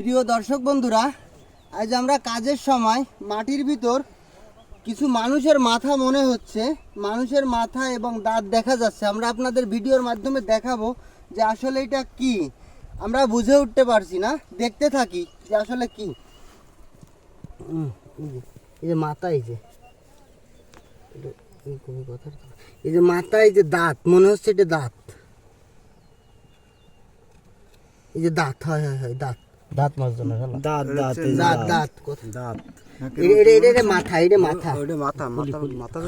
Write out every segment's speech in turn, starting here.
প্রিয় দর্শক বন্ধুরা, আজ আমরা কাজের সময় মাটির ভিতর কিছু মানুষের মাথা মনে হচ্ছে, মানুষের মাথা এবং দাঁত দেখা যাচ্ছে। আমরা আপনাদের ভিডিওর মাধ্যমে দেখাবো যে আসলে এটা কি। আমরা বুঝে উঠতে পারছি না, দেখতে থাকি যে আসলে কি। এই যে- মাথা, এই যে। এই যে মাথা, এই যে দাঁত, মনে হচ্ছে এটা দাঁত। এই যে দাঁত, হয় হয় হয়, দাঁত। দাঁত মাছ জন্য দাঁত দাঁত দাঁত দাঁত। দাঁত। দাঁত এটা এটা এটা- এটা মাথা এটা মাথা। ওইটা মাথা মাথা মাথা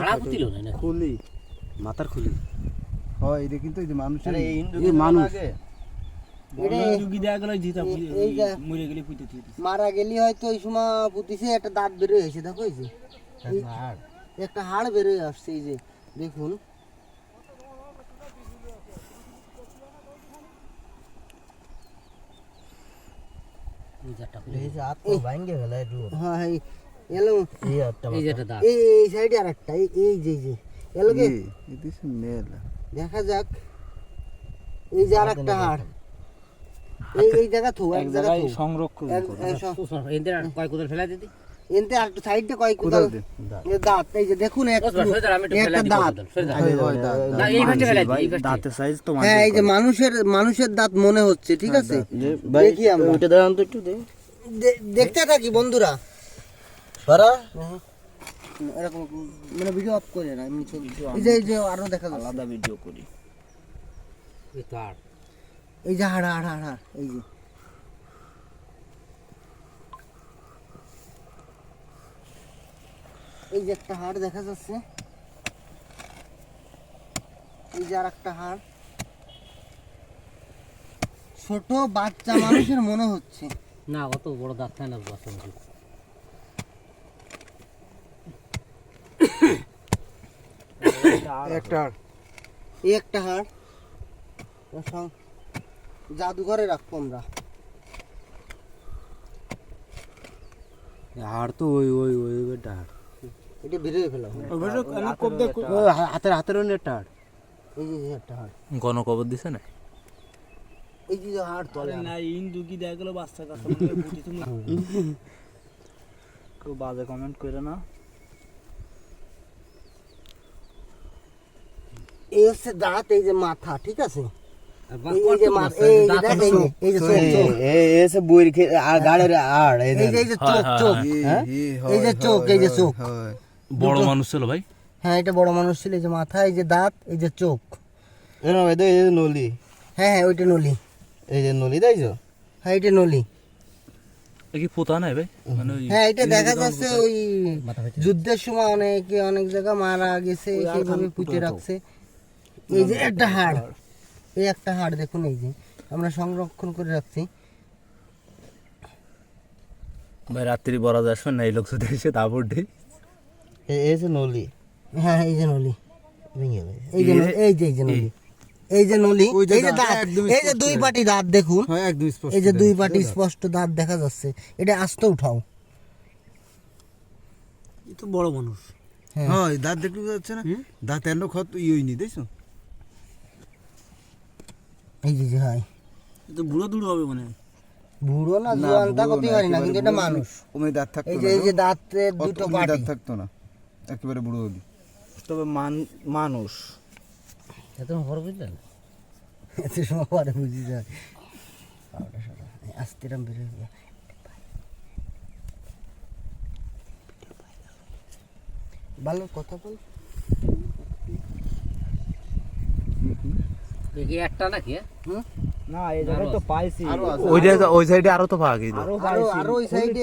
খুলি। মাথার খুলি। হয় এটা কিন্তু এই যে মানুষের এই মানুষ। মারা গেলি হয়তো এই সময় পুতিছে একটা দাঁত বেরোয় হয়েছে দেখো একটা হাড়। বেরোয় আসছে এই যে দেখুন হ্যাঁ এই এলো এই এই সাইডে আর একটা এই এই যে এই যে এলোকে এটা মেল দেখা যাক। এই যে আর একটা হাড়। এই এই জায়গা থো এক জায়গায় সংরক্ষণ কয় কোদাল ফেলা দিদি এনতে আর সাইডে কয় কোদাল এ দাঁত এই যে দেখুন এক একটা দাঁত। দাঁতের সাইজ তো হ্যাঁ এই যে মানুষের মানুষের দাঁত মনে হচ্ছে ঠিক আছে? দেখি আমরা। দাঁড়ান তো একটু দেখতে থাকি বন্ধুরা। সারা। এরকম মানে ভিডিও অফ করে না এমনি ছবি এই যে এই যে আরও দেখা আলাদা ভিডিও করি। এই তো আর এই যে হাড় হাড় হাড় এই যে। এই যে একটা হাড় দেখা যাচ্ছে। এই যে আর একটা হাড়। ছোট বাচ্চা মানুষের মনে হচ্ছে। না অত বড় দাঁত না বাচ্চা মানুষ একটা এই একটা হাড়। সং- জাদুঘরে রাখব আমরা। হাড় তো ওই ওই ওই ওইটা হাড়। এটা বেরোয় ফেলা হাতের হাতের অন্য একটা হাড় এই যে একটা হাড় গণকবর দিছে না এই যে যে হাড় তলে না ইন্দু কি দেখা গেল বাচ্চা কাচ্চা কেউ বাজে কমেন্ট করে না এই হচ্ছে দাঁত এই যে মাথা ঠিক আছে চোখ, চোখ। এসে বইর আর গাড়ির আড় এই এই যে এই যে চোখ বড় মানুষ ছিল ভাই? হ্যাঁ এটা বড় মানুষ ছিল এই যে মাথা এই যে দাঁত এই যে চোখ। যে এই যে নলি। হ্যাঁ হ্যাঁ ওইটা নলি। এই যে নলি তাইছো হ্যাঁ এটা নলি। কি পোতা নাই ভাই? মানে হ্যাঁ এটা দেখা যাচ্ছে ওই যুদ্ধের সময় অনেকে অনেক জায়গা মারা গেছে সেইভাবে পুঁতে রাখছে। এই যে একটা হাড়। এই একটা হাড় দেখুন এই যে। আমরা সংরক্ষণ করে রাখছি। ভাই রাত্রি বড় যাস না এই লোক যদি এসে তারপর ঢেই এই যে নলি। হ্যাঁ এই যে নলি। এই যে এই যে এই যে নলি। এই যে নলি এই যে দাঁত, দাঁত এই যে দুই পাটি দাঁত দেখুন। হয় একদম স্পষ্ট এই যে দুই পাটি স্পষ্ট দাঁত দেখা যাচ্ছে। এটা আস্তে উঠাও। তো বড় মানুষ। হ্যাঁ। দাঁত দেখতে যাচ্ছে না। দাঁত ইয়ে নি দেখছ? এই যে যে হয়। এ তো বুড়ো দুড়ো হবে মানে বুড়ো না জোয়ান তা করতে পারি না কিন্তু এটা মানুষ। ওমনি দাঁত থাকতো এই যে এই যে দাঁতের দুটো পাটি দাঁত থাকতো না। একেবারে বুড়ো হলি। তবে মান মানুষ। এত বড় বুঝলেন? এত সময় পরে বুঝি যায় আস্তে রাম গেলো। ভালো কথা বল। দেখি একটা নাকি হুম? না এই জায়গায় তো পাইছি। ওই জায়গা ওই সাইডে আরও তো পাওয়া গেছিল। আরও আরও আরও ওই সাইডে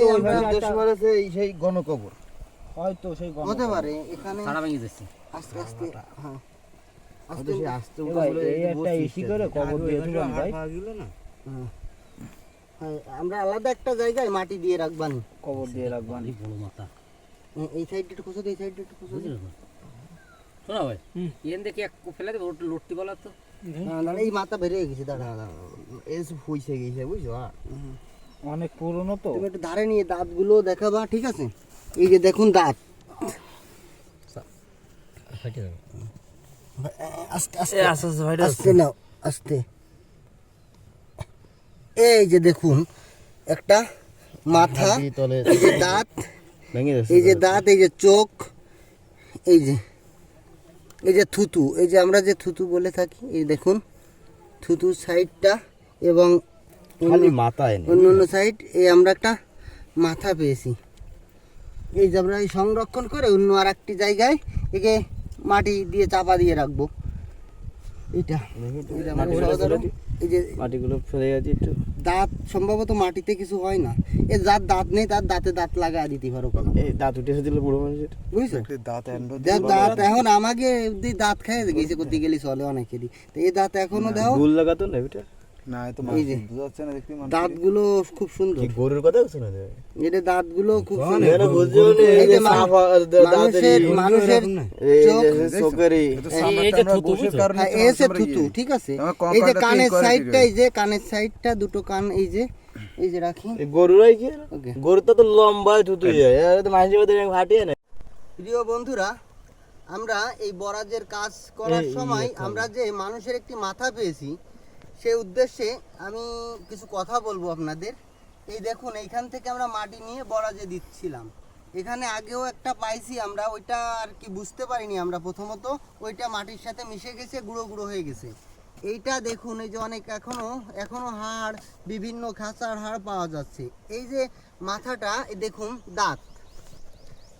সেই গণকবর। হয়তো সেই হতে পারে এখানে সারা ভেঙে যাচ্ছে আস্তে আস্তে হ্যাঁ। আস্তে আস্তে ভাই, এই একটা ইসি করে কবর দিয়ে দিবেন ভাই। হ্যাঁ, আমরা আলাদা একটা জায়গায় মাটি দিয়ে রাখবানি। কবর দিয়ে রাখবেন। অনেক বড় মাথা। এই- এই সাইডটা একটু খুঁজো এই সাইডটা একটু খুঁজো। শোনা ভাই এন দেখি এক ফেলা দেবো লড়তি বলা তো। হ্যাঁ, এই মাথা বেরিয়ে গেছে দাঁড়া। এস হইছে গেছে বুঝছ? অনেক পুরনো তো। তুমি একটু ধারে নিয়ে দাঁতগুলো দেখাবা ঠিক আছে? এই যে দেখুন দাঁত। আস্তে আস্তে আস্তে নাও আস্তে। এই যে দেখুন একটা মাথা এই যে দাঁত এই যে দাঁত এই যে চোখ এই যে এই যে থুতু এই যে আমরা যে থুতু বলে থাকি এই দেখুন থুতু সাইডটা এবং খালি মাথায় অন্য অন্য সাইড এই আমরা একটা মাথা পেয়েছি। এই যে আমরা এই সংরক্ষণ করে অন্য আর একটি জায়গায় একে মাটি দিয়ে চাপা দিয়ে রাখব। এটা এই যে মাটিগুলো ফেলে গেছে একটু। দাঁত সম্ভবত মাটিতে কিছু হয় না। এ যার দাঁত নেই তার দাঁতে দাঁত লাগা দিতে পারো কোনো। এই দাঁত উঠে এসেছিল বুড়ো মানুষের। বুঝছ? দাঁত এন্ড যার দাঁত এখন আমাকে দাঁত খাই গেছে করতে গেলে চলে অনেকেরই। তো এই দাঁত এখনও দাও। গুল লাগাতো না এটা? না এ তো এই বুঝা যাচ্ছে না দেখতে মানুষ দাঁতগুলো খুব সুন্দর গরুর কথা বলছো না এটা দাঁতগুলো খুব সুন্দর এটা বুঝছ এই যে মানুষের এই যে কারণে হ্যাঁ, থুতু ইয়ে। ঠিক আছে এই যে কানের সাইডটা এই যে কানের সাইডটা দুটো কান এই যে এই যে রাখি গরুরাই কি ওকে তো লম্বায় থুতুই হয় এরা তো মানুষের মধ্যে হাঁটিয়ে না প্রিয় বন্ধুরা আমরা এই বরাজের কাজ করার সময় আমরা যে মানুষের একটি মাথা পেয়েছি সেই উদ্দেশ্যে আমি কিছু কথা বলব আপনাদের। এই দেখুন, এইখান থেকে আমরা মাটি নিয়ে বরাজে দিচ্ছিলাম। এখানে আগেও একটা পাইছি আমরা, ওইটা আর কি বুঝতে পারিনি আমরা প্রথমত। ওইটা মাটির সাথে মিশে গেছে, গুঁড়ো গুঁড়ো হয়ে গেছে। এইটা দেখুন, এই যে অনেক এখনও এখনও হাড়, বিভিন্ন খাঁচার হাড় পাওয়া যাচ্ছে। এই যে মাথাটা দেখুন, দাঁত।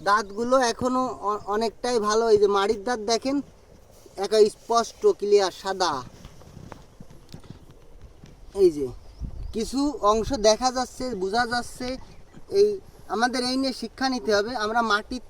দাঁতগুলো এখনও অনেকটাই ভালো। এই যে মাড়ির দাঁত দেখেন, একা স্পষ্ট ক্লিয়ার সাদা। এই যে, কিছু অংশ দেখা যাচ্ছে, বোঝা যাচ্ছে, এই আমাদের এই নিয়ে শিক্ষা নিতে হবে, আমরা মাটির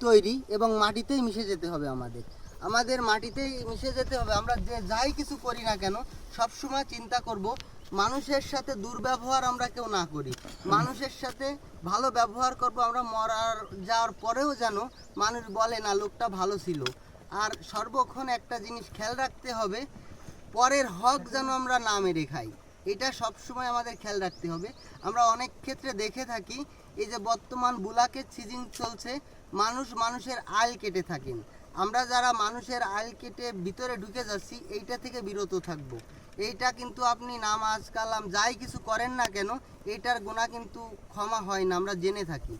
তৈরি এবং মাটিতেই মিশে যেতে হবে আমাদের। আমাদের মাটিতেই মিশে যেতে হবে, আমরা যে যাই কিছু করি না কেন সব সময় চিন্তা করব, মানুষের সাথে দুর্ব্যবহার আমরা কেউ না করি। মানুষের সাথে ভালো ব্যবহার করব, আমরা মরার যাওয়ার পরেও যেন মানুষ বলে না, লোকটা ভালো ছিল। আর সর্বক্ষণ একটা জিনিস খেয়াল রাখতে হবে পরের হক যেন আমরা না মেরে খাই। এটা সবসময় আমাদের খেয়াল রাখতে হবে। আমরা অনেক ক্ষেত্রে দেখে থাকি, এই যে বর্তমান বুলাকের সিজিং চলছে, মানুষ মানুষের আইল কেটে থাকেন। আমরা যারা মানুষের আইল কেটে ভিতরে ঢুকে যাচ্ছি, এইটা থেকে বিরত থাকব। এইটা কিন্তু আপনি নামাজ, কালাম, যাই কিছু করেন না কেন, এইটার গুণা কিন্তু ক্ষমা হয় না, আমরা জেনে থাকি।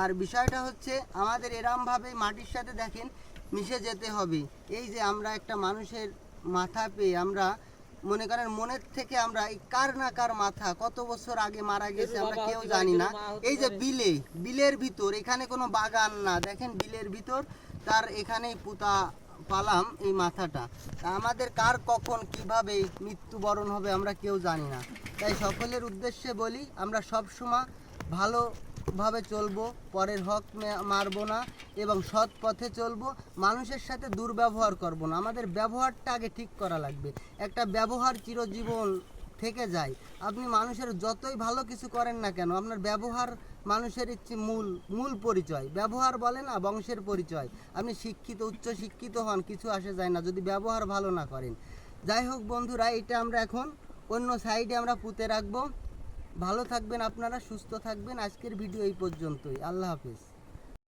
আর বিষয়টা হচ্ছে, আমাদের এরমভাবে মাটির সাথে দেখেন, মিশে যেতে হবে। এই যে আমরা একটা মানুষের মাথা পেয়ে আমরা মনে করেন মনের থেকে আমরা এই কার না কার মাথা কত বছর আগে মারা গেছে আমরা কেউ জানি না। এই যে বিলে বিলের ভিতর এখানে কোনো বাগান না। দেখেন বিলের ভিতর তার এখানেই পুতা পালাম এই মাথাটা। তা আমাদের কার কখন কীভাবে মৃত্যুবরণ হবে আমরা কেউ জানি না। তাই সকলের উদ্দেশ্যে বলি আমরা সব সময় ভালোভাবে চলবো, পরের হক মারবো না এবং সৎ পথে চলবো, মানুষের সাথে দুর্ব্যবহার করব না। আমাদের ব্যবহারটা আগে ঠিক করা লাগবে। একটা ব্যবহার চিরজীবন থেকে যায়। আপনি মানুষের যতই ভালো কিছু করেন না কেন, আপনার ব্যবহার মানুষের ইচ্ছে মূল মূল পরিচয়। ব্যবহার বলে না, বংশের পরিচয়। আপনি শিক্ষিত, উচ্চ শিক্ষিত হন, কিছু আসে যায় না যদি ব্যবহার ভালো না করেন। যাই হোক বন্ধুরা এটা আমরা এখন অন্য সাইডে আমরা পুঁতে রাখব। ভালো থাকবেন আপনারা সুস্থ থাকবেন। আজকের ভিডিও এই পর্যন্তই। আল্লাহ হাফিজ।